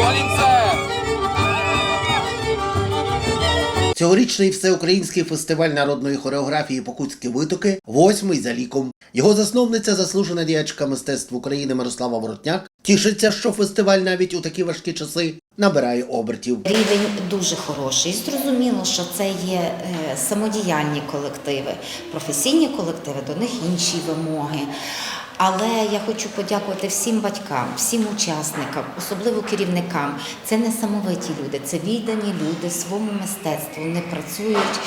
Колінце! Цьогорічний всеукраїнський фестиваль народної хореографії Покутські витоки восьмий за ліком. Його засновниця, заслужена діячка мистецтв України Мирослава Воротняк, тішиться, що фестиваль навіть у такі важкі часи набирає обертів. Рівень дуже хороший. Зрозуміло, що це є е, самодіяльні колективи, професійні колективи, до них інші вимоги. Але я хочу подякувати всім батькам, всім учасникам, особливо керівникам. Це не самовиті люди, це віддані люди своєму мистецтву. Вони працюють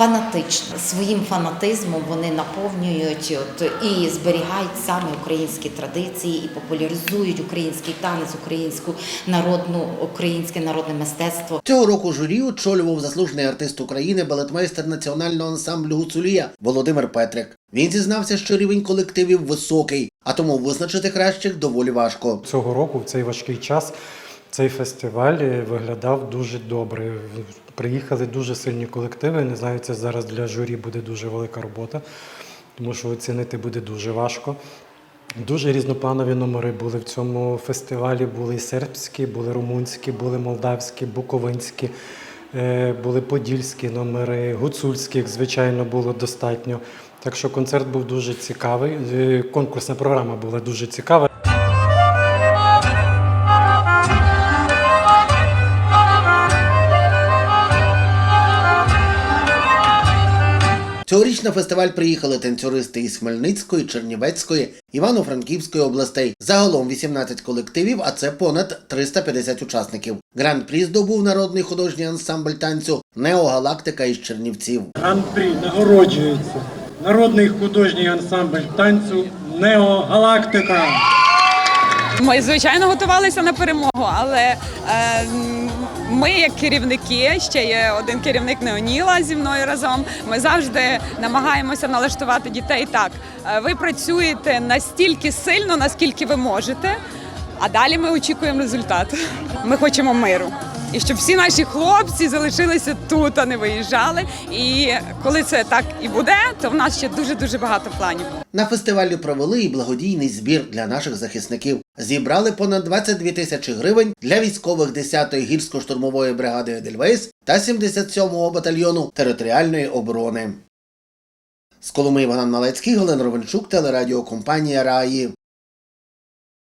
фанатично. Своїм фанатизмом вони наповнюють от, і зберігають саме українські традиції, і популяризують український танець, українську народну, українське народне мистецтво. Цього року журі очолював заслужений артист України, балетмейстер національного ансамблю Гуцулія Володимир Петрик. Він зізнався, що рівень колективів високий, а тому визначити кращих доволі важко. Цього року, в цей важкий час, цей фестиваль е, виглядав дуже добре. Приїхали дуже сильні колективи. Не знаю, це зараз для журі буде дуже велика робота, тому що оцінити буде дуже важко. Дуже різнопланові номери були в цьому фестивалі. Були і сербські, були румунські, були молдавські, буковинські, е, були подільські номери, гуцульських, звичайно, було достатньо. Так що концерт був дуже цікавий. Е, Конкурсна програма була дуже цікава. Цьогоріч на фестиваль приїхали танцюристи із Хмельницької, Чернівецької, Івано-Франківської областей. Загалом 18 колективів, а це понад 350 учасників. Гран-прі здобув народний художній ансамбль танцю Неогалактика із Чернівців. Гран-прі нагороджується народний художній ансамбль танцю Неогалактика. Ми звичайно готувалися на перемогу, але е, ми, як керівники, ще є один керівник Неоніла зі мною разом. Ми завжди намагаємося налаштувати дітей так. е, Ви працюєте настільки сильно, наскільки ви можете, а далі ми очікуємо результат. Ми хочемо миру. І щоб всі наші хлопці залишилися тут, а не виїжджали. І коли це так і буде, то в нас ще дуже дуже багато планів. На фестивалі провели і благодійний збір для наших захисників. Зібрали понад 22 тисячі гривень для військових 10-ї гірсько-штурмової бригади Едельвейс та 77-го батальйону територіальної оборони. З Коломи Іван Малецький, Галина Ровенчук, телерадіокомпанія Раї.